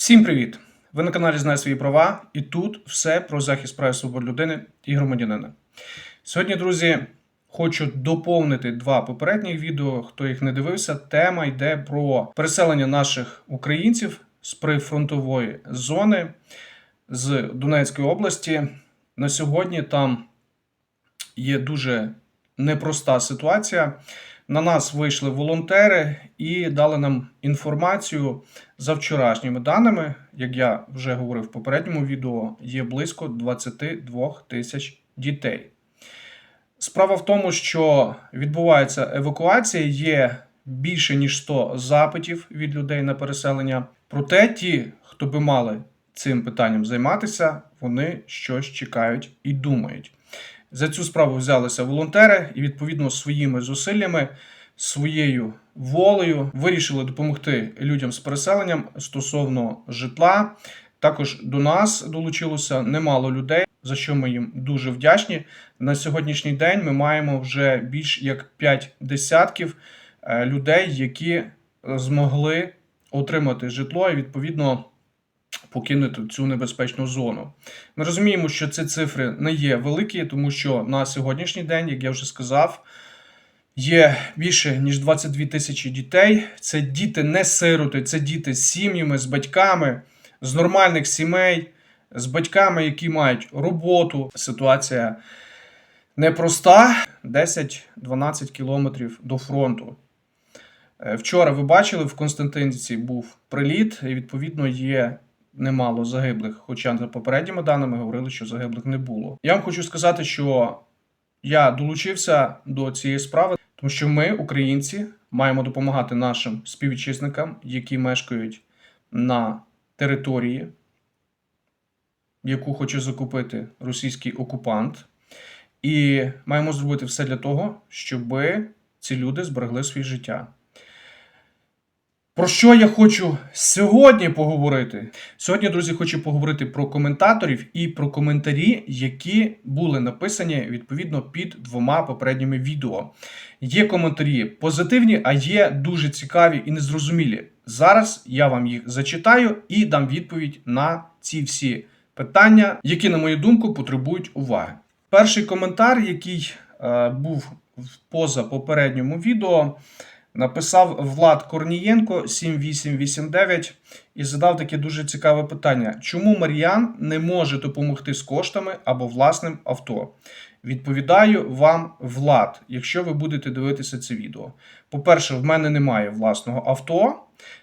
Всім привіт! Ви на каналі Знай свої права, і тут все про захист прав і свобод людини і громадянина. Сьогодні, друзі, хочу доповнити два попередніх відео. Хто їх не дивився, тема йде про переселення наших українців з прифронтової зони з Донецької області. На сьогодні там є дуже непроста ситуація. На нас вийшли волонтери і дали нам інформацію за вчорашніми даними. Як я вже говорив в попередньому відео, є близько 22 тисяч дітей. Справа в тому, що відбувається евакуація, є більше ніж 100 запитів від людей на переселення. Проте ті, хто би мали цим питанням займатися, вони щось чекають і думають. За цю справу взялися волонтери і відповідно своїми зусиллями, своєю волею вирішили допомогти людям з переселенням стосовно житла. Також до нас долучилося немало людей, за що ми їм дуже вдячні. На сьогоднішній день ми маємо вже більш як 5 десятків е, людей, які змогли отримати житло і відповідно покинути цю небезпечну зону. Ми розуміємо, що ці цифри не є великі, тому що на сьогоднішній день, як я вже сказав, є більше ніж 22 тисячі дітей. Це діти не сироти, це діти з сім'ями, з батьками, з нормальних сімей, з батьками, які мають роботу. Ситуація непроста: 10-12 кілометрів до фронту. Е, Вчора ви бачили, в Константинівці був приліт, і відповідно є немало загиблих. Хоча за попередніми даними говорили, що загиблих не було. Я вам хочу сказати, що я долучився до цієї справи, тому що ми, українці, маємо допомагати нашим співвітчизникам, які мешкають на території, яку хоче закупити російський окупант. І маємо зробити все для того, щоб ці люди зберегли своє життя. Про що я хочу сьогодні поговорити? Сьогодні, друзі, хочу поговорити про коментаторів і про коментарі, які були написані відповідно під двома попередніми відео. Є коментарі позитивні, а є дуже цікаві і незрозумілі. Зараз я вам їх зачитаю і дам відповідь на ці всі питання, які, на мою думку, потребують уваги. Перший коментар, який е, був поза попередньому відео. Написав Влад Корнієнко 7889 і задав таке дуже цікаве питання: чому Мар'ян не може допомогти з коштами або власним авто? Відповідаю вам, Влад, якщо ви будете дивитися це відео. По-перше, в мене немає власного авто.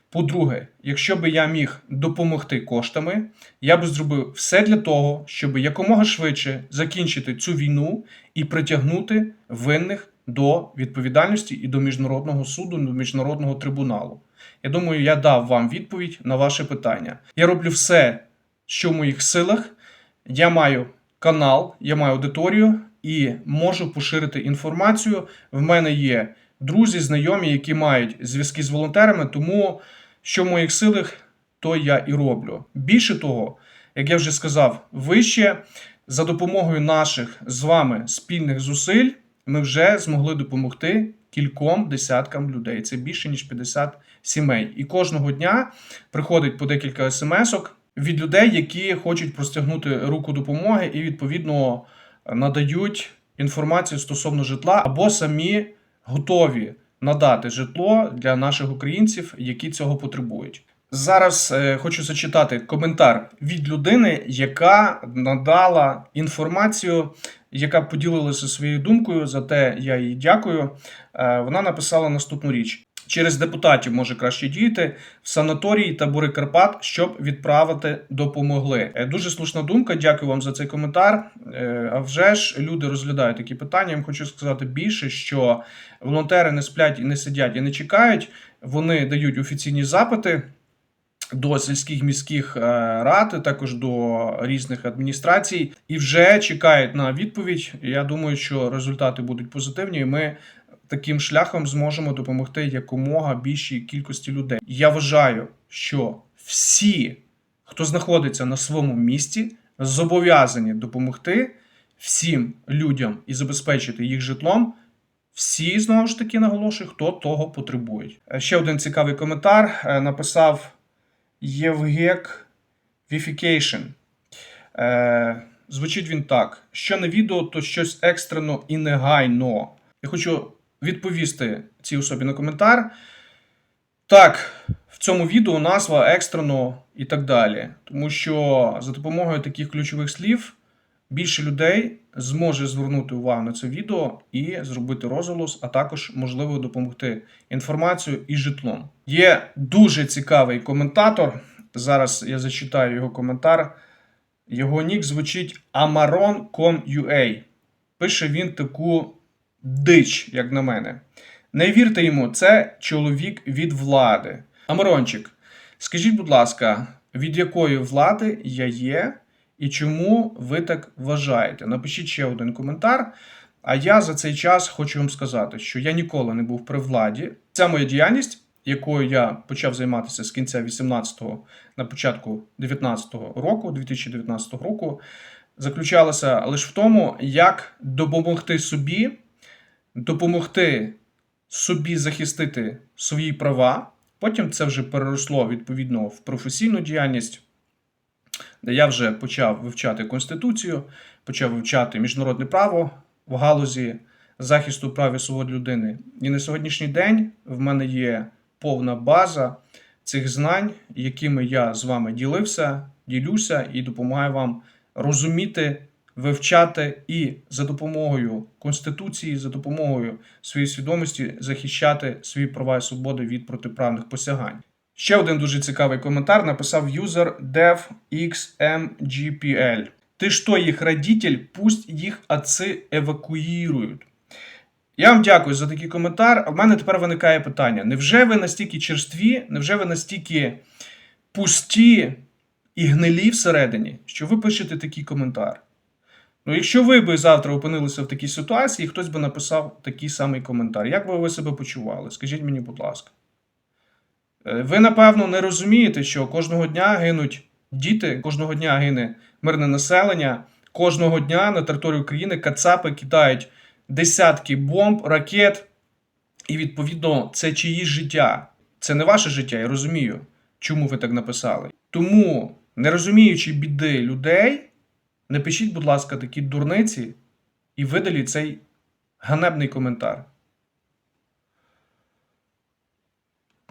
По-друге, якщо би я міг допомогти коштами, я би зробив все для того, щоб якомога швидше закінчити цю війну і притягнути винних до відповідальності і до міжнародного суду, до міжнародного трибуналу. Я думаю, я дав вам відповідь на ваше питання. Я роблю все, що в моїх силах. Я маю канал, я маю аудиторію і можу поширити інформацію. В мене є друзі, знайомі, які мають зв'язки з волонтерами, тому що в моїх силах, то я і роблю. Більше того, як я вже сказав, вище за допомогою наших з вами спільних зусиль ми вже змогли допомогти кільком десяткам людей. Це більше ніж 50 сімей. І кожного дня приходить по декілька смс-ок від людей, які хочуть простягнути руку допомоги і відповідно надають інформацію стосовно житла або самі готові надати житло для наших українців, які цього потребують. Зараз е, хочу зачитати коментар від людини, яка надала інформацію, яка поділилася своєю думкою. За те я їй дякую. Е, вона написала наступну річ. Через депутатів може краще діяти в санаторії табори Карпат, щоб відправити допомогли. Е, Дуже слушна думка. Дякую вам за цей коментар. Е, А вже ж люди розглядають такі питання. Я їм хочу сказати більше, що волонтери не сплять і не сидять і не чекають. Вони дають офіційні запити. До сільських міських е, рад, також до різних адміністрацій, і вже чекають на відповідь. Я думаю, що результати будуть позитивні. і Ми таким шляхом зможемо допомогти якомога більшій кількості людей. Я вважаю, що всі, хто знаходиться на своєму місці, зобов'язані допомогти всім людям і забезпечити їх житлом. Всі знову ж таки наголошую, хто того потребують. Е, Ще один цікавий коментар е, написав Євгек Віфікейшн. Е, звучить він так: що не відео, то щось екстрено і негайно. Я хочу відповісти цій особі на коментар. Так, в цьому відео назва екстрено і так далі. Тому що за допомогою таких ключових слів більше людей зможе звернути увагу на це відео і зробити розголос, а також можливо допомогти інформацією і житлом. Є дуже цікавий коментатор. Зараз я зачитаю його коментар. Його нік звучить amaron.com.ua. Пише він таку дич, як на мене. Не вірте йому, це чоловік від влади. Амарончик, скажіть, будь ласка, від якої влади я є і чому ви так вважаєте? Напишіть ще один коментар. А я за цей час хочу вам сказати, що я ніколи не був при владі. Ця моя діяльність, якою я почав займатися з кінця 18-го на початку 19-го року, 2019 року, заключалася лише в тому, як допомогти собі, допомогти собі захистити свої права. Потім це вже переросло відповідно в професійну діяльність, я вже почав вивчати Конституцію, почав вивчати міжнародне право в галузі захисту прав і свобод людини. І на сьогоднішній день в мене є повна база цих знань, якими я з вами ділився, ділюся і допомагаю вам розуміти, вивчати і за допомогою Конституції, за допомогою своєї свідомості захищати свої права і свободи від протиправних посягань. Ще один дуже цікавий коментар написав юзер devxmgpl. Ти що, їх родитель, пусть їх отці евакуїрують. Я вам дякую за такий коментар. В мене тепер виникає питання: невже ви настільки черстві, невже ви настільки пусті і гнилі всередині, що ви пишете такий коментар? Ну, якщо ви би завтра опинилися в такій ситуації, хтось би написав такий самий коментар. Як би ви себе почували? Скажіть мені, будь ласка. Е, Ви, напевно, не розумієте, що кожного дня гинуть діти, кожного дня гине мирне населення, кожного дня на території України кацапи кидають десятки бомб, ракет, і відповідно це чиїсь життя. Це не ваше життя, я розумію, чому ви так написали. Тому, не розуміючи біди людей, не пишіть, будь ласка, такі дурниці і видаліть цей ганебний коментар.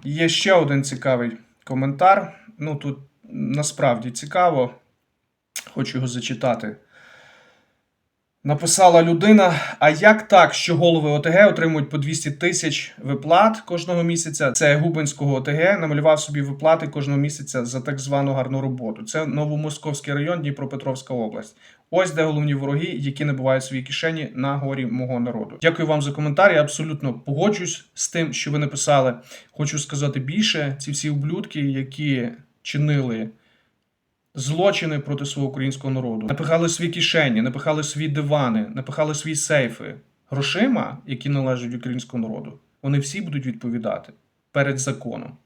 Є ще один цікавий коментар. Ну, тут насправді цікаво. Хочу його зачитати. Написала людина: а як так, що голови ОТГ отримують по 200 тисяч виплат кожного місяця? Це Губинського ОТГ намалював собі виплати кожного місяця за так звану гарну роботу. Це Новомосковський район, Дніпропетровська область. Ось де головні вороги, які набувають свої кишені на горі мого народу. Дякую вам за коментар. Я абсолютно погоджуюсь з тим, що ви написали. Хочу сказати більше: ці всі ублюдки, які чинили злочини проти свого українського народу, напихали свої кишені, напихали свої дивани, напихали свої сейфи грошима, які належать українському народу. Вони всі будуть відповідати перед законом.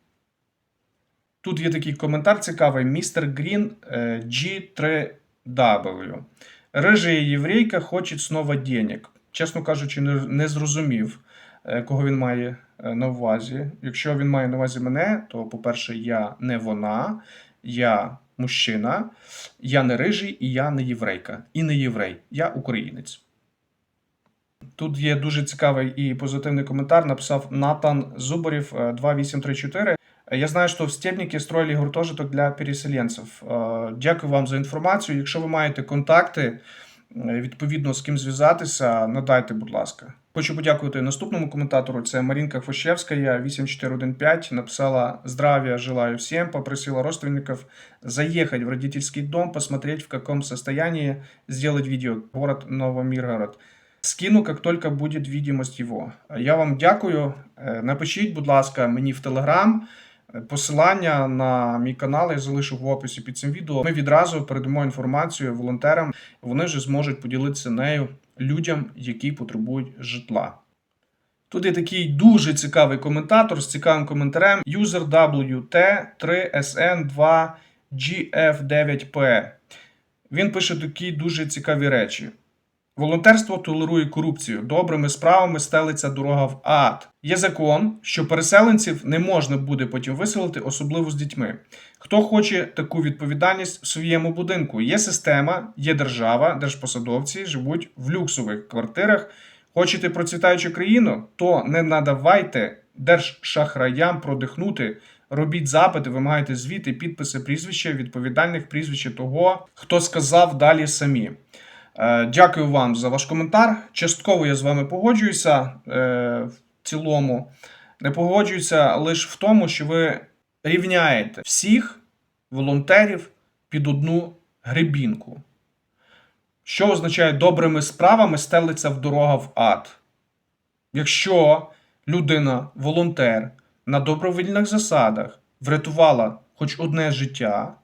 Тут є такий коментар цікавий: містер Грін е, G3W. Рижа єврейка хоче снова денег. Чесно кажучи, не, не зрозумів, е, кого він має е, на увазі. Якщо він має на увазі мене, то, по-перше, я не вона, я мужчина, я не рижий і я не єврейка. І не єврей, я українець. Тут є дуже цікавий і позитивний коментар. Написав Натан Зубарів е, 2834. Я знаю, що в Степнике строїли гуртожиток для переселенців. Е, Дякую вам за інформацію. Якщо ви маєте контакти, е, відповідно з ким зв'язатися, надайте, будь ласка. Хочу подякувати наступному коментатору. Це Маринка Фощевська, 8415. Написала «Здравия желаю всем», попросила родственников заехать в родительский дом, посмотреть в каком состоянии, сделать видео. Город Новомиргород. Скину, як тільки буде відомість його. Я вам дякую. Е, Напишіть, будь ласка, мені в Телеграм. Посилання на мій канал я залишу в описі під цим відео. Ми відразу передамо інформацію волонтерам. Вони вже зможуть поділитися нею людям, які потребують житла. Тут є такий дуже цікавий коментатор з цікавим коментарем user WT3SN2GF9P. Він пише такі дуже цікаві речі. Волонтерство толерує корупцію. Добрими справами стелиться дорога в ад. Є закон, що переселенців не можна буде потім виселити, особливо з дітьми. Хто хоче таку відповідальність в своєму будинку? Є система, є держава, держпосадовці живуть в люксових квартирах. Хочете процвітаючу країну? То не надавайте держшахраям продихнути. Робіть запити, вимагайте звіти, підписи, прізвища відповідальних прізвища того, хто сказав далі самі. Е, Дякую вам за ваш коментар. Частково я з вами погоджуюся е, в цілому. Не погоджуюся лише в тому, що ви рівняєте всіх волонтерів під одну гребінку. Що означає добрими справами стелиться в дорога в ад. Якщо людина, волонтер, на добровільних засадах врятувала хоч одне життя,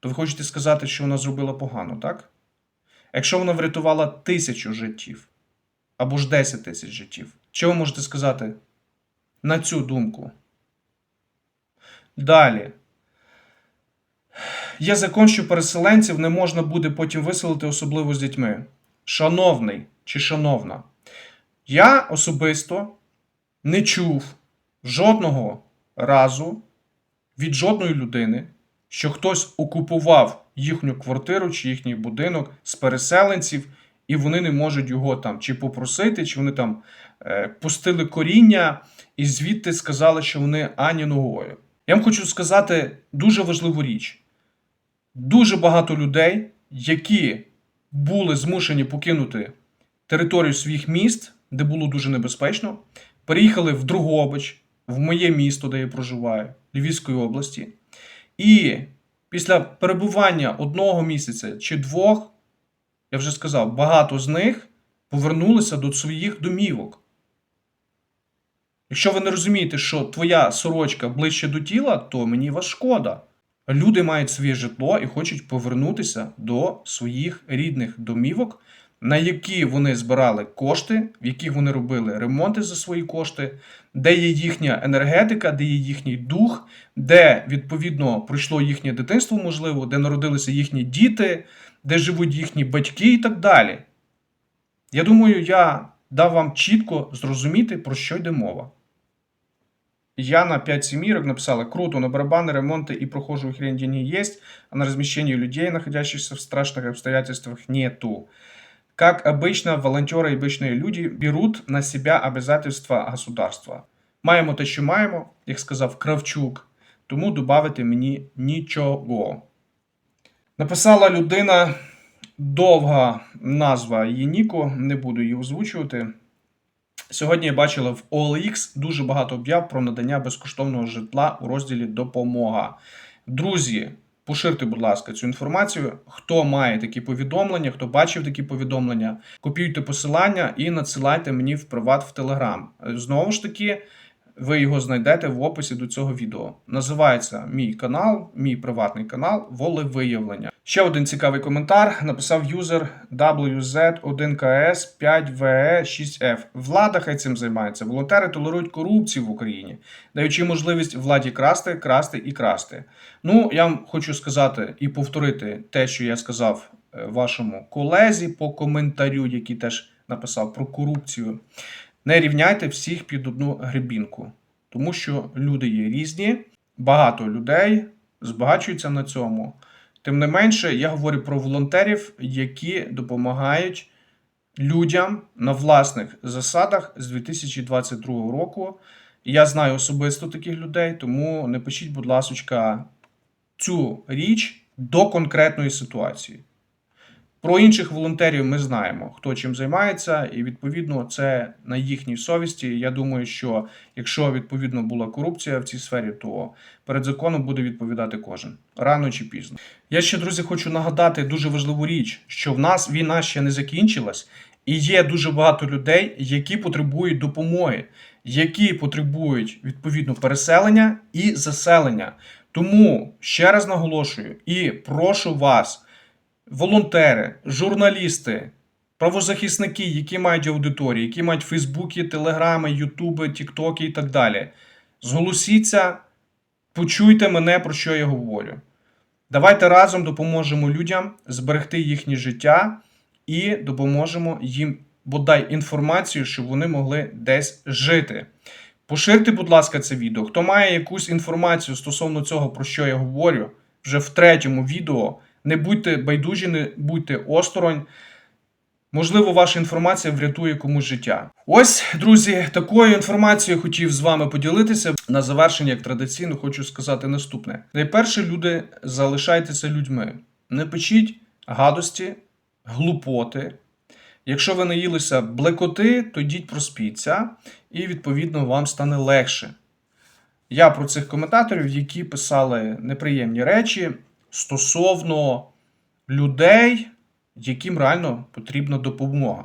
то ви хочете сказати, що вона зробила погано, так? Якщо вона врятувала тисячу життів або ж 10 тисяч життів, що ви можете сказати на цю думку? Далі. Є закон, що переселенців не можна буде потім виселити, особливо з дітьми. Шановний чи шановна, я особисто не чув жодного разу від жодної людини, що хтось окупував їхню квартиру чи їхній будинок з переселенців, і вони не можуть його там чи попросити, чи вони там е, пустили коріння і звідти сказали, що вони ані ногою. Я вам хочу сказати дуже важливу річ. Дуже багато людей, які були змушені покинути територію своїх міст, де було дуже небезпечно, переїхали в Другобич, в моє місто, де я проживаю, Львівської області. І після перебування одного місяця чи двох, я вже сказав, багато з них повернулися до своїх домівок. Якщо ви не розумієте, що твоя сорочка ближче до тіла, то мені вас шкода. Люди мають своє житло і хочуть повернутися до своїх рідних домівок, на які вони збирали кошти, в яких вони робили ремонти за свої кошти, де є їхня енергетика, де є їхній дух, де відповідно пройшло їхнє дитинство, можливо, де народилися їхні діти, де живуть їхні батьки і так далі. Я думаю, я дав вам чітко зрозуміти, про що йде мова. Я на 5 семирок написала «Круто, на барабаны, ремонты и прохожую хрень деньги есть, а на размещение людей, находящихся в страшных обстоятельствах, нету. Как обычно, волонтеры и обычные люди берут на себя обязательства государства. Маємо те, що маємо, як сказав Кравчук, тому додати мені нічого. Написала людина довга назва її Ніку, не буду її озвучувати. Сьогодні я бачила в OLX дуже багато об'яв про надання безкоштовного житла у розділі Допомога. Друзі, поширте, будь ласка, цю інформацію. Хто має такі повідомлення, хто бачив такі повідомлення, копіюйте посилання і надсилайте мені в приват в Телеграм. Знову ж таки, ви його знайдете в описі до цього відео. Називається мій канал, мій приватний канал Волевиявлення. Ще один цікавий коментар написав юзер WZ1KS5VE6F. Влада хай цим займається. Волонтери толерують корупцію в Україні, даючи можливість владі красти, красти і красти. Ну, я вам хочу сказати і повторити те, що я сказав е, вашому колезі по коментарю, який теж написав про корупцію. Не рівняйте всіх під одну гребінку, тому що люди є різні, багато людей збагачуються на цьому. Тим не менше, я говорю про волонтерів, які допомагають людям на власних засадах з 2022 року. Я знаю особисто таких людей, тому не пишіть, будь ласка, цю річ до конкретної ситуації. Про інших волонтерів ми знаємо, хто чим займається, і відповідно це на їхній совісті. Я думаю, що якщо відповідно була корупція в цій сфері, то перед законом буде відповідати кожен рано чи пізно. Я ще друзі хочу нагадати дуже важливу річ, що в нас війна ще не закінчилась, і є дуже багато людей, які потребують допомоги, які потребують відповідно переселення і заселення. Тому ще раз наголошую і прошу вас волонтери, журналісти, правозахисники, які мають аудиторії, які мають Фейсбуки, Телеграми, Ютуби, Тіктоки і так далі. Зголосіться, почуйте мене, про що я говорю. Давайте разом допоможемо людям зберегти їхнє життя і допоможемо їм бодай інформацію, щоб вони могли десь жити. Поширте, будь ласка, це відео. Хто має якусь інформацію стосовно цього, про що я говорю, вже в третьому відео. Не будьте байдужі, не будьте осторонь. Можливо, ваша інформація врятує комусь життя. Ось, друзі, такою інформацією хотів з вами поділитися. На завершення, як традиційно, хочу сказати наступне: найперше, люди, залишайтеся людьми. Не печіть гадості, глупоти. Якщо ви наїлися блекоти, то йдіть проспіться, і відповідно вам стане легше. Я про цих коментаторів, які писали неприємні речі стосовно людей, яким реально потрібна допомога.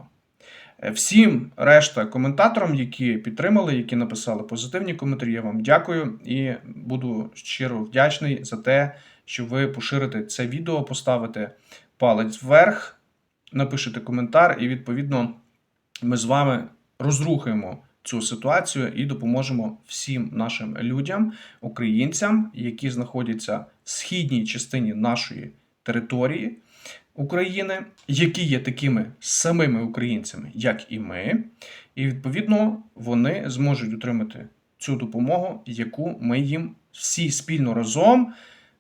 Е, Всім решта коментаторам, які підтримали, які написали позитивні коментарі, я вам дякую і буду щиро вдячний за те, що ви поширите це відео, поставите палець вверх, напишете коментар, і відповідно ми з вами розрухаємо цю ситуацію і допоможемо всім нашим людям, українцям, які знаходяться східній частині нашої території України, які є такими самими українцями, як і ми, і відповідно вони зможуть отримати цю допомогу, яку ми їм всі спільно разом,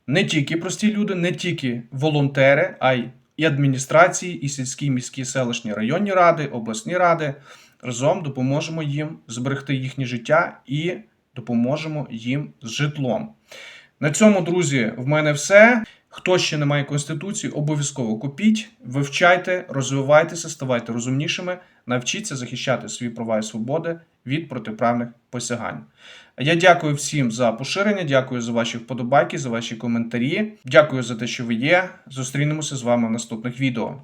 не тільки прості люди, не тільки волонтери, а й і адміністрації, і сільські, міські, селищні районні ради, обласні ради разом допоможемо їм зберегти їхнє життя і допоможемо їм з житлом. На цьому, друзі, в мене все. Хто ще не має конституції, обов'язково купіть, вивчайте, розвивайтеся, ставайте розумнішими, навчіться захищати свої права і свободи від протиправних посягань. Я дякую всім за поширення, дякую за ваші вподобайки, за ваші коментарі. Дякую за те, що ви є. Зустрінемося з вами в наступних відео.